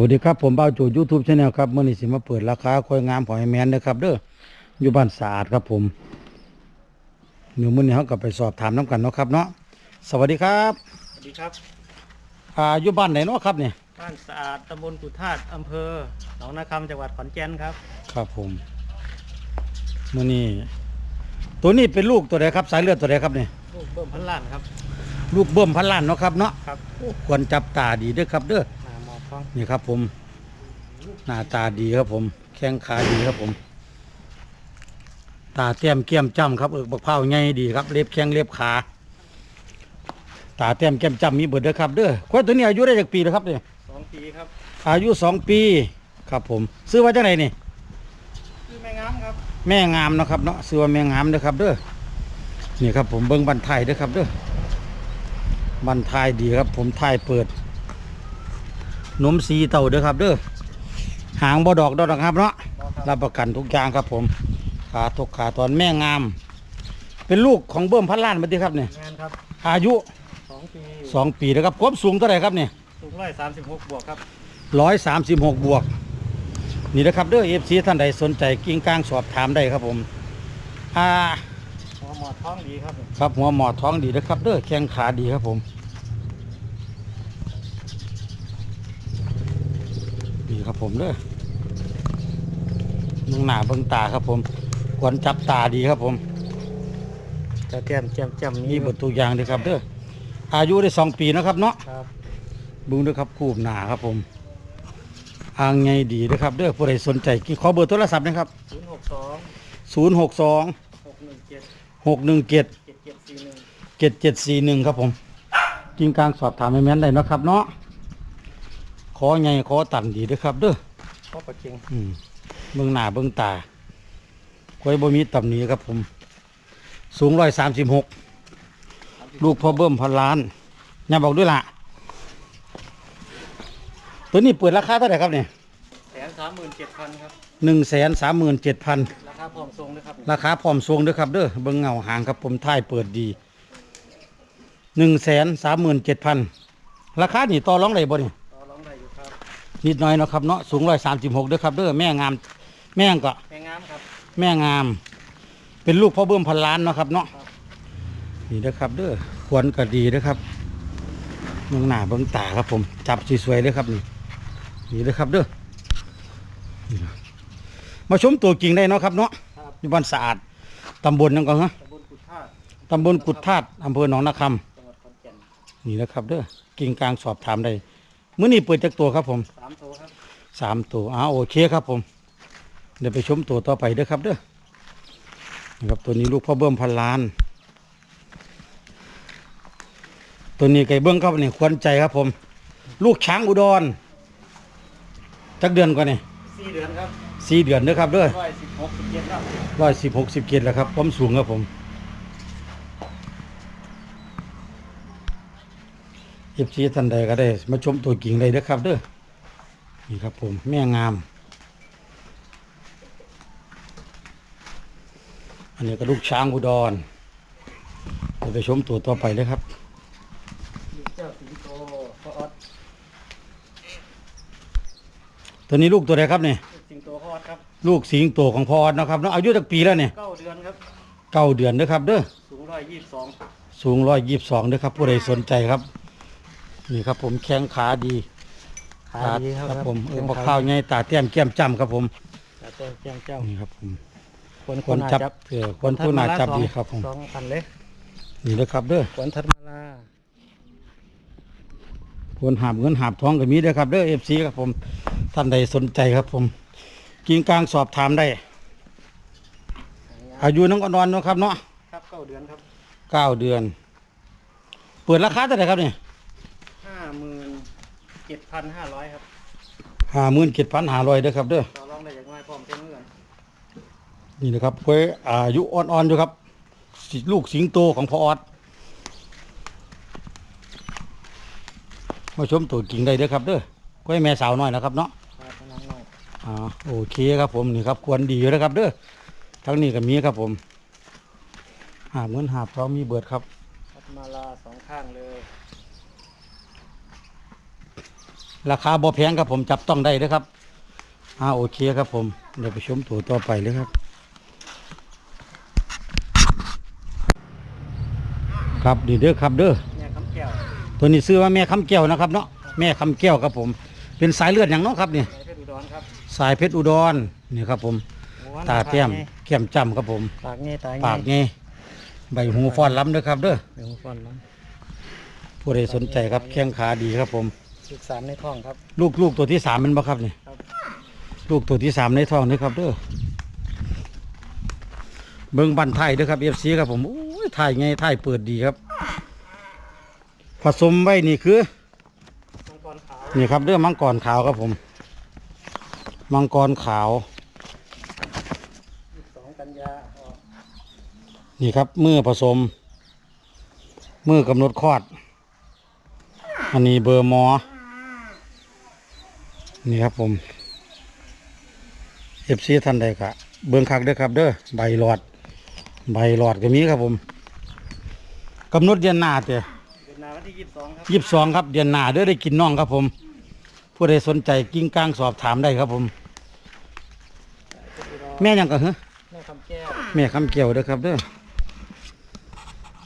วัสดีครับ ผมบ่าวโจยูทูบชาแนลครับเมื่อนี้สิมาเปิดราคาควายงามของไอแมนนะครับเด้ออยู่บ้านสะอาดครับผมเดี๋ยวมื่อนี้เขาก็ไปสอบถามน้ำกันเนาะครับเนาะสวัสดีครับสวัสดีครับอ่าอยู่บ้านไหนเนาะครับเนี่ยบ้านสะอาดตำบลกุธาตุอำเภอหนองนาคำจังหวัดขอนแก่นครับ ครับผมมื่อนี้ตัวนี้เป็นลูกตัวใดครับ สายเลือดตัวใดครับเนี่ยลูกเบิ่มพันล้านครับ ลูกเบิ่มพันล้านเนาะครับเนาะครับ ควรจับตาดีเด้อครับเด้อห นาหมอกท้องนี่ครับผม หน้าตาดีครับผม แข้งขาดีครับผม ตาแต้มแก้มจ้ำครับเอิกบักเผาใหญ่ดีครับเล็บแข้งเล็บขา ตาแต้มแก้มจ้ำมีเบิดเด้อครับเด้อควายตัวนี้อายุได้จากปีแล้วครับเนี่ยสองปีครับ อายุสองปีครับผม ซื้อไว้จังไหนนี่คือแม่งามครับ แม่งามเนาะครับเนาะซื้อว่าแม่งามเด้อครับเด้อนี่ครับผมเบิ้งบันทายเด้อครับเด้อบันทายดีครับผมทายเปิด นมสีเต่าเด้อครับเด้อหางบ่ดอกดอกนะครับเนาะบอกครับรับประกันทุกอย่างครับผม ขาทกขาตอนแม่งาม เป็นลูกของเบิ้มพันล้านมาดีครับเนี่ยงานครับอายุสองปีสองปีนะครับความสูงเท่าไหร่ครับเนี่ยสูงร้อยสามสิบหกบวกครับร้อยสามสิบหกบวก นี่นะครับเด้อเอฟซีท่านใดสนใจกิ้งกลางสอบถามได้ครับผมอ่าหัวหมอดท้องดีครับ ครับหัวหมอท้องดีนะครับเด้อแข้งขาดีครับผม ครับผมเด้อเบื้องหน้าเบื้องตาครับผมควรจับตาดีครับผมจะแจ่มแจ่มแจ่มมีบทตัวอย่างด้วยครับเด้ออายุได้สองปีนะครับเนาะครับบุ้งด้วยครับคูบหนาครับผมอางไงดีนะครับเด้อผู้ใดสนใจกี่ขอเบอร์โทรศัพท์นะครับศูนย์หกสองศูนย์หกสองหกหนึ่งเจ็ดหกหนึ่งเจ็ดเจ็ดเจ็ดสี่หนึ่งเจ็ดเจ็ดสี่หนึ่งครับผมกิงกลางสอบถามให้แม่นได้เนาะครับเนาะ ขอไงขอตันดีเด้อครับ เด้อพ่อประจิงอืมเบื้องหน้าเบื้องตาควยบ่มีตำหนิครับผม สูงร้อยสามสิบหกลูกพ่อเบิ้มพันล้านอย่าบอกด้วยล่ะ ตัวนี้เปิดราคาเท่าไหร่ครับเนี่ยแสนสามหมื่นเจ็ดพันครับหนึ่งแสนสามหมื่นเจ็ดพันราคาพร้อมทรงด้วยครับราคาพร้อมทรงเด้อครับเด้อเบิ้งเงาหางครับผมท้ายเปิดดีหนึ่งแสนสามหมื่นเจ็ดพันราคานี่ต่อรองได้บ่นี่ต่ นิดหน่อยเนาะครับเนาะสูงร้อยสามสิบหกเด้อครับเด้อแม่งาม แม่งก็แม่งามครับ แม่งาม เป็นลูกพ่อเบิ้มพันล้านเนาะครับเนาะครับนี่เด้อครับ เด้อขวนก็ดีเด้อครับเบื้องหน้าเบื้องตาครับผม จับสวยๆเลยครับนี่นี่เด้อครับเด้อนี่นะมาชมตัวจริงได้เนาะครับเนาะครับ อยู่บ้านสะอาดตำบลนั่นก็ฮะตำบลกุธาตุตำบลกุดธาตุอำเภอหนองนาคจังหวัดขอนแก่นำนี่นะครับเด้อกิ่งกลางสอบถามได้ มื้อนี้เปิดจากตัวครับผมสามโตครับสามตัวอ้าโอเคครับผม เดี๋ยวไปชมตัวต่อไปเด้อครับเด้อนะครับตัวนี้ลูกพ่อเบิ้มพันล้าน ตัวนี้ไก่เบิ้งครับนี่ควรใจครับผม ลูกช้างอุดรจักเดือนกว่านี่สี่เดือนครับสี่เดือนเด้อครับเด้อร้อยสิบหกสิบเจ็ดครับร้อยสิบหกสิบเจ็ดแล้วครับความสูงครับผม เอฟซีท่านใดก็ได้ มาชมตัวกิ่งเลยเด้อครับเด้อนี่ครับผมแม่งาม อันนี้ก็ลูกช้างอุดรเดี๋ยวไปชมตัวต่อไปเลยครับลูกเจ้าสิงโตพ่อออดตัวนี้ลูกตัวใดครับเนี่ยลูกสิงโตพ่อออดครับลูกสิงโตของพออดนะครับเนาะอายุจักปีแล้วเนี่ยเก้าเดือนครับเก้าเดือนเด้อครับเด้อสูงร้อยยี่สิบสองสูงร้อยยี่สิบสองด้วยครับผู้ใดสนใจครับ นี่ครับผมแข้งขาดีขาดีครับครับผมเออบอกข้าวไงตาแต้มแก้มจ้ำครับผมแต่เจ้าเจ้าเจ้านี่ครับผมควรคนจับเออคนผู้น่าจับดีครับผมสองพันเลยนี่นะครับเด้อขวนทัดมาลาคนหาบเงินหาบทองก็มีเด้อครับเด้อเอฟซีครับผมท่านใดสนใจครับผมกิงกลางสอบถามได้ อายุน้องอ่อนๆเนาะครับเนาะครับเก้าเดือนครับเก้าเดือน เปิดราคาเท่าไหร่ครับเนี่ยห้าหมื่น เจ็ดพันห้าร้อยครับห้าหมื่นเจ็ดพันห้าร้อยเด้อครับเด้อต่อรองได้อย่างไรพร้อมเต็มเงินนี่นะครับกล้วยอายุอ่อนๆอยู่ครับสิลูกสิงโตของพ่อออดมาชมตัวกิ่งได้เด้อครับเด้อกล้วยแม่สาวน้อยนะครับเนาะครับพนังน้อยอ่าโอเคครับผมนี่ครับควรดีอยู่นะครับเด้อทั้งนี้ก็มีครับผมหาบเงินหาบทองมีเบิดครับทัดมาลาสองข้างเลย ราคาบ่แพงครับผมจับต้องได้เลยครับอ่าโอเคครับผมเดี๋ยวไปชมตัวต่อไปเลยครับ ครับดีเด้อครับเด้อเนี่ยคำแก้วตัวนี้ซื้อว่าแม่คำแก้วนะครับเนาะแม่คำแก้วครับผม เป็นสายเลือดอย่างเนาะครับเนี่ยในเพชรอุดรครับสายเพชรอุดรนี่ครับผมโอ้ตาเต้มแก้มจ้ำครับผม ปากเงี้ยตาปากไงใบหูฟ้อนล้ำเด้อครับเด้อเดี๋ยวฟันน้ผู้ใดสนใจครับแข้งขาดีครับผมำศึกษาในท้องครับ ลูกลูกตัวที่สามเป็นบ่ครับนี่ครับ ลูกตัวที่สามในท้องนี่ครับเด้อเบิ้งบันไทยเด้อครับเอฟซีครับผมโอ้ยไทยไงไทยเปิดดีครับ ผสมไว้นี่คือมังกรขาวนี่ครับเด้อมังกรขาวครับผม มังกรขาว สองกันยาออกนี่ครับมือผสม มือกำหนดคลอด อันนี้เบอร์หมอ นี่ครับผมเอฟซีท่านใดกะเบิ้งคักเด้อครับ เด้อใบหลอด ใบหลอดก็มีครับผมกำหนดเดือนหน้าเตะเดือนหนาวันที่ยี่สิบสองครับยี่สิบสองครับเดือนหน้าเด้อได้กินน่องครับผม ผู้ใดสนใจกิ้งก้างสอบถามได้ครับผมเพชรอุดรแม่หยังก็เหรอแม่คำแก้วแม่คำเกี่ยวเด้อครับเด้อ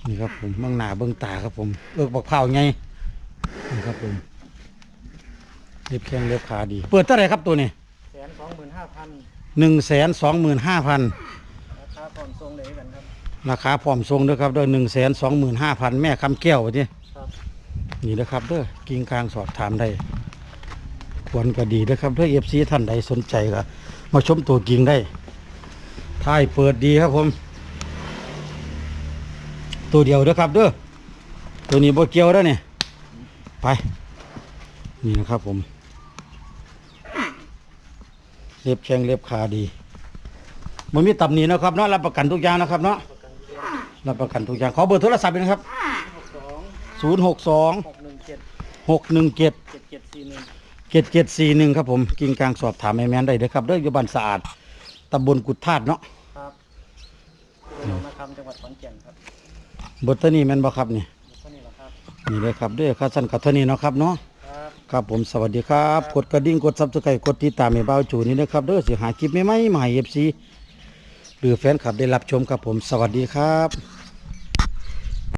นี่ครับผมเบื้องหน้าเบื้องตาครับผม เอิกบักเผาวไงนี่ครับผม เล็บแข้งเล็บขาดี เปิดเท่าไหร่ครับตัวนี้แสนสองหมื่นห้าพันหนึ่งแสนสองหมื่นห้าพันราคาผ่อนทรงเลยกันครับ ราคาพร้อมทรงเด้อครับเด้อหนึ่งแสนสองหมื่นห้าพันแม่คำแก้ววะนี่ครับ นี่นี่เด้อครับเด้อกิ้งกลางสอบถามได้ควรก็ดีเด้อครับเด้อเอฟซีท่านใดสนใจก็มาชมตัวกิ่งได้ท้ายเปิดดีครับผม ตัวเดียวเด้อครับเด้อตัวนี้บ่เกี่ยวแล้วเนี่ยไป นี่นะครับผมเล็บแข้งเล็บขาดีมันมีตำหนินะครับเนาะรับประกันทุกอย่างนะครับเนาะประกันเดือนรับประกันทุกอย่างขอเบอร์โทรศัพท์ด้วยนะครับหกสองศูนย์หกสองหกหนึ่งเจ็ดหกหนึ่งเจ็ดเจ็ดเจ็ดสี่หนึ่งเจ็ดเจ็ดสี่หนึ่งครับผมกิ่งกลางสอบถามแม่แม่นได้เด้อครับเด้ออยู่บ้านสะอาดตำบลกุดธาตุเนาะครับโดยนาคำจังหวัดขอนแก่นครับเบอร์ตัวนี้แม่นบ่ครับนี่เท่านี้แหละครับนี่เลยครับเด้อค่าสั้นกับเท่านี้เนาะครับเนาะ ครับครับผมสวัสดีครับ กดกระดิ่งกดซับสไครต์กดติดตามให้เบาจูนี่นะครับเด้อสิหาคลิปใหม่ๆมาให้ FC หรือแฟนคลับได้รับชมครับผมสวัสดีครับ